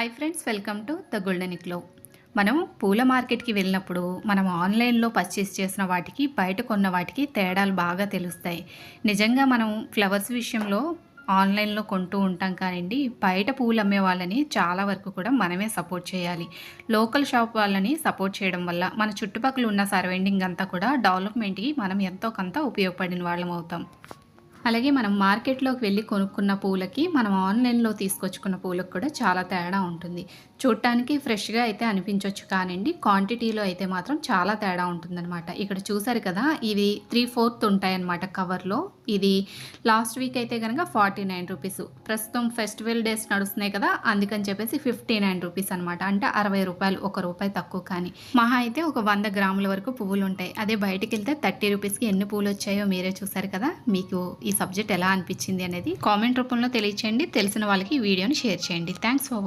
Hi friends welcome to the golden ఇక్లో మనం పూల మార్కెట్కి వెళ్ళినప్పుడు మనం ఆన్లైన్లో పర్చేస్ చేసిన వాటికి బయట కొన్న వాటికి తేడాలు బాగా తెలుస్తాయి. నిజంగా మనం ఫ్లవర్స్ విషయంలో ఆన్లైన్లో కొంటూ ఉంటాం కానివ్వండి బయట పూలు అమ్మే వాళ్ళని చాలా వరకు కూడా మనమే సపోర్ట్ చేయాలి. లోకల్ షాప్ వాళ్ళని సపోర్ట్ చేయడం వల్ల మన చుట్టుపక్కల ఉన్న సరౌండింగ్ అంతా కూడా డెవలప్మెంట్కి మనం ఎంతో కొంత ఉపయోగపడిన వాళ్ళం అవుతాం. అలాగే మనం మార్కెట్లోకి వెళ్ళి కొనుక్కున్న పూలకి మనం ఆన్లైన్లో తీసుకొచ్చుకున్న పూలకు కూడా చాలా తేడా ఉంటుంది. చూడటానికి ఫ్రెష్గా అయితే అనిపించవచ్చు కానివ్వండి క్వాంటిటీలో అయితే మాత్రం చాలా తేడా ఉంటుందన్నమాట. ఇక్కడ చూసారు కదా ఇవి త్రీ ఫోర్త్ ఉంటాయన్నమాట కవర్లో. ఇది లాస్ట్ వీక్ అయితే కనుక ఫార్టీ నైన్ రూపీస్. ప్రస్తుతం ఫెస్టివల్ డేస్ నడుస్తున్నాయి కదా అందుకని చెప్పేసి ఫిఫ్టీ నైన్ రూపీస్ అనమాట అంటే అరవై రూపాయలు ఒక రూపాయి తక్కువ కానీ. మహా అయితే ఒక వంద గ్రాముల వరకు పువ్వులు ఉంటాయి. అదే బయటికి వెళ్తే థర్టీ రూపీస్కి ఎన్ని పూలు వచ్చాయో మీరే చూసారు కదా మీకు ఈ సబ్జెక్ట్ ఎలా అనిపించింది అనేది కామెంట్ రూపంలో తెలియచేయండి. తెలిసిన వాళ్ళకి ఈ వీడియోని షేర్ చేయండి. Thanks for